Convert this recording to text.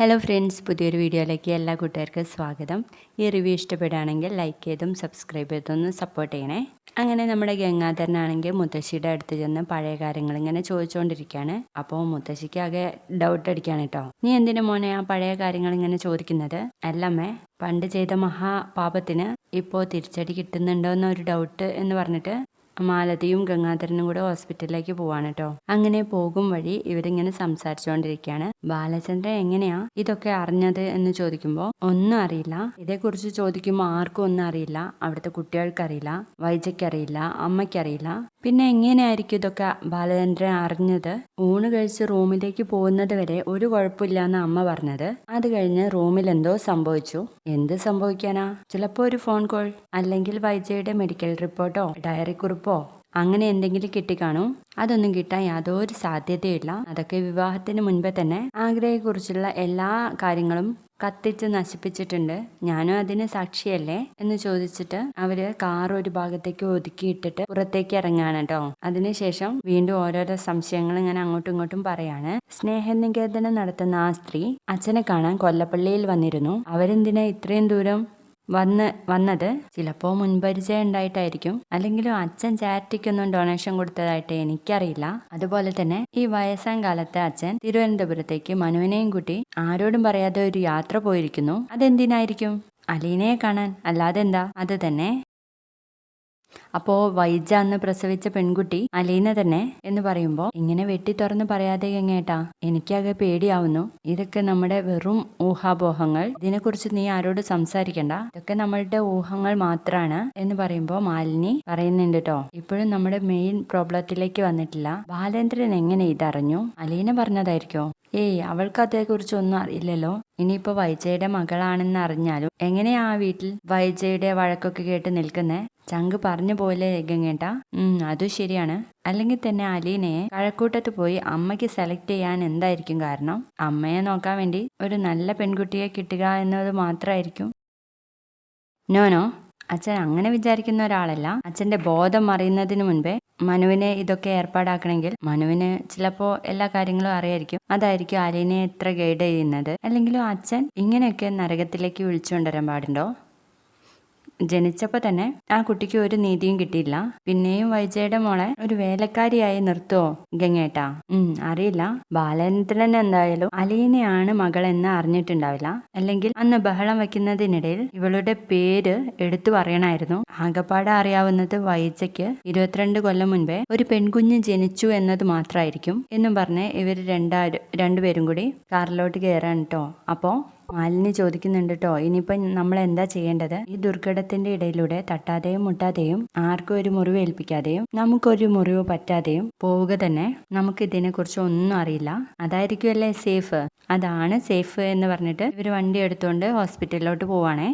Hello friends പുതിയൊരു വീഡിയോയിലേക്ക് എല്ലാ കൂട്ടുകാർക്കും സ്വാഗതം. ഈ റിവ്യൂ ഇഷ്ടപ്പെടുകയാണെങ്കിൽ ലൈക്ക് ചെയ്തും സബ്സ്ക്രൈബ് ചെയ്തൊന്ന് സപ്പോർട്ട് ചെയ്യണേ. അങ്ങനെ നമ്മുടെ ഗംഗാധരനാണെങ്കിൽ മുത്തശ്ശിയുടെ അടുത്ത് ചെന്ന് പഴയ കാര്യങ്ങൾ ഇങ്ങനെ ചോദിച്ചുകൊണ്ടിരിക്കുകയാണ്. അപ്പോൾ മുത്തശ്ശിക്ക് ആകെ ഡൗട്ട് അടിക്കുകയാണ് കേട്ടോ. നീ എന്തിനു മോനെ ആ പഴയ കാര്യങ്ങൾ ഇങ്ങനെ ചോദിക്കുന്നത്? അല്ലമ്മേ പണ്ട് ചെയ്ത മഹാപാപത്തിന് ഇപ്പോൾ തിരിച്ചടി കിട്ടുന്നുണ്ടോ എന്നൊരു ഡൗട്ട് എന്ന് പറഞ്ഞിട്ട് മാലതിയും ഗംഗാധരനും കൂടെ ഹോസ്പിറ്റലിലേക്ക് പോവാണ് കേട്ടോ. അങ്ങനെ പോകും വഴി ഇവരിങ്ങനെ സംസാരിച്ചുകൊണ്ടിരിക്കുകയാണ്. ബാലചന്ദ്രൻ എങ്ങനെയാ ഇതൊക്കെ അറിഞ്ഞത് എന്ന് ചോദിക്കുമ്പോൾ ഒന്നും അറിയില്ല. ഇതേക്കുറിച്ച് ചോദിക്കുമ്പോൾ ആർക്കും ഒന്നും അറിയില്ല. അവിടുത്തെ കുട്ടികൾക്ക് അറിയില്ല വൈജയ്ക്കറിയില്ല. അമ്മയ്ക്കറിയില്ല. പിന്നെ എങ്ങനെയായിരിക്കും ഇതൊക്കെ ബാലചന്ദ്രൻ അറിഞ്ഞത്? ഊണ് കഴിച്ച് റൂമിലേക്ക് പോകുന്നത് വരെ ഒരു കുഴപ്പമില്ല എന്ന് അമ്മ പറഞ്ഞത്. അത് കഴിഞ്ഞ് റൂമിൽ എന്തോ സംഭവിച്ചു. എന്ത് സംഭവിക്കാനാ? ചിലപ്പോൾ ഒരു ഫോൺ കോൾ അല്ലെങ്കിൽ വൈജയുടെ മെഡിക്കൽ റിപ്പോർട്ടോ ഡയറി കുറിപ്പോ. അങ്ങനെ എന്തെങ്കിലും കിട്ടിക്കാണും? അതൊന്നും കിട്ടാൻ യാതൊരു സാധ്യതയില്ല അതൊക്കെ വിവാഹത്തിന് മുൻപേ തന്നെ ആഗ്രഹയെക്കുറിച്ചുള്ള എല്ലാ കാര്യങ്ങളും കത്തിച്ച് നശിപ്പിച്ചിട്ടുണ്ട്. ഞാനും അതിന് സാക്ഷിയല്ലേ? എന്ന് ചോദിച്ചിട്ട് അവർ കാർ ഒരു ഭാഗത്തേക്ക് ഒതുക്കിയിട്ടിട്ട് പുറത്തേക്ക് ഇറങ്ങാണ് കേട്ടോ. അതിനുശേഷം വീണ്ടും ഓരോരോ സംശയങ്ങൾ ഇങ്ങനെ അങ്ങോട്ടും ഇങ്ങോട്ടും പറയാണ്. സ്നേഹനികേതനം നടത്തുന്ന ആ സ്ത്രീ അച്ഛനെ കാണാൻ കൊല്ലപ്പള്ളിയിൽ വന്നിരുന്നു. അവരെന്തിനാ ഇത്രയും ദൂരം വന്ന് വന്നത് ചിലപ്പോൾ മുൻപരിചയം ഉണ്ടായിട്ടായിരിക്കും. അല്ലെങ്കിലും അച്ഛൻ ചാരിറ്റിക്കൊന്നും ഡൊണേഷൻ കൊടുത്തതായിട്ട് എനിക്കറിയില്ല. അതുപോലെ തന്നെ ഈ വയസ്സാം കാലത്ത് അച്ഛൻ തിരുവനന്തപുരത്തേക്ക് മനുവിനെയും കൂട്ടി ആരോടും പറയാതെ ഒരു യാത്ര പോയിരിക്കുന്നു. അതെന്തിനായിരിക്കും? അലീനയെ കാണാൻ. അല്ലാതെ എന്താ അത് തന്നെ അപ്പോ വൈജ അന്ന് പ്രസവിച്ച പെൺകുട്ടി അലീന തന്നെ എന്ന് പറയുമ്പോൾ ഇങ്ങനെ വെട്ടി തുറന്ന് പറയാതെ എങ്ങേട്ടാ? എനിക്കാകെ പേടിയാവുന്നു. ഇതൊക്കെ നമ്മുടെ വെറും ഊഹാപോഹങ്ങൾ. ഇതിനെക്കുറിച്ച് നീ ആരോട് സംസാരിക്കണ്ട. ഇതൊക്കെ നമ്മളുടെ ഊഹങ്ങൾ മാത്രമാണ് എന്ന് പറയുമ്പോൾ മാലിനി പറയുന്നുണ്ട് കേട്ടോ ഇപ്പോഴും നമ്മുടെ മെയിൻ പ്രോബ്ലത്തിലേക്ക് വന്നിട്ടില്ല. ബാലേന്ദ്രൻ എങ്ങനെ ഇതറിഞ്ഞു? അലീന പറഞ്ഞതായിരിക്കോ? ഏയ് അവൾക്ക് അതേക്കുറിച്ച് ഒന്നും അറിയില്ലല്ലോ. ഇനിയിപ്പോ വൈജയുടെ മകളാണെന്ന് അറിഞ്ഞാലും എങ്ങനെയാ ആ വീട്ടിൽ വൈജയുടെ വഴക്കൊക്കെ കേട്ട് നിൽക്കുന്നേ? ചങ്ക് പറഞ്ഞു പോലെ ഗംഗേട്ട ഉം അതും ശരിയാണ്. അല്ലെങ്കിൽ തന്നെ അലീനയെ കഴക്കൂട്ടത്ത് പോയി അമ്മയ്ക്ക് സെലക്ട് ചെയ്യാൻ എന്തായിരിക്കും കാരണം? അമ്മയെ നോക്കാൻ വേണ്ടി ഒരു നല്ല പെൺകുട്ടിയെ കിട്ടുക എന്നത് മാത്രമായിരിക്കും നോനോ അച്ഛൻ അങ്ങനെ വിചാരിക്കുന്ന ഒരാളല്ല. അച്ഛന്റെ ബോധം അറിയുന്നതിന് മുൻപേ മനുവിനെ ഇതൊക്കെ ഏർപ്പാടാക്കണമെങ്കിൽ മനുവിന് ചിലപ്പോൾ എല്ലാ കാര്യങ്ങളും അറിയായിരിക്കും. അതായിരിക്കും അലീനെ എത്ര ഗൈഡ് ചെയ്യുന്നത്. അല്ലെങ്കിലും അച്ഛൻ ഇങ്ങനെയൊക്കെ നരകത്തിലേക്ക് വിളിച്ചുകൊണ്ടുവരാൻ പാടുണ്ടോ? ജനിച്ചപ്പോൾ തന്നെ ആ കുട്ടിക്ക് ഒരു നീതിയും കിട്ടിയില്ല. പിന്നെയും വൈജയുടെ മോളെ ഒരു വേലക്കാരിയായി നിർത്തുവോ ഗംഗേട്ടാ? ഉം അറിയില്ല. ബാലേന്ദ്രൻ എന്തായാലും അലീനയാണ് മകൾ എന്ന് അറിഞ്ഞിട്ടുണ്ടാവില്ല. അല്ലെങ്കിൽ അന്ന് ബഹളം വെക്കുന്നതിനിടയിൽ ഇവളുടെ പേര് എടുത്തു പറയണമായിരുന്നു ആകപ്പാടെ അറിയാവുന്നത് വൈജയ്ക്ക് ഇരുപത്തിരണ്ട് കൊല്ലം മുൻപേ ഒരു പെൺകുഞ്ഞ് ജനിച്ചു എന്നത് മാത്രമായിരിക്കും എന്നും പറഞ്ഞ് ഇവർ രണ്ടാ രണ്ടുപേരും കൂടി കാറിലോട്ട് കയറാൻ കേട്ടോ അപ്പോൾ മാലിനി ചോദിക്കുന്നുണ്ട് കേട്ടോ ഇനിയിപ്പം നമ്മൾ എന്താ ചെയ്യേണ്ടത്? ഈ ദുർഘടത്തിന്റെ ഇടയിലൂടെ തട്ടാതെയും മുട്ടാതെയും ആർക്കും ഒരു മുറിവ് ഏൽപ്പിക്കാതെയും നമുക്കൊരു മുറിവ് പറ്റാതെയും പോവുക തന്നെ നമുക്ക് ഇതിനെക്കുറിച്ച് ഒന്നും അറിയില്ല. അതായിരിക്കുമല്ലേ സേഫ്? അതാണ് സേഫ് എന്ന് പറഞ്ഞിട്ട് ഇവർ വണ്ടി എടുത്തുകൊണ്ട് ഹോസ്പിറ്റലിലോട്ട് പോവാണേ.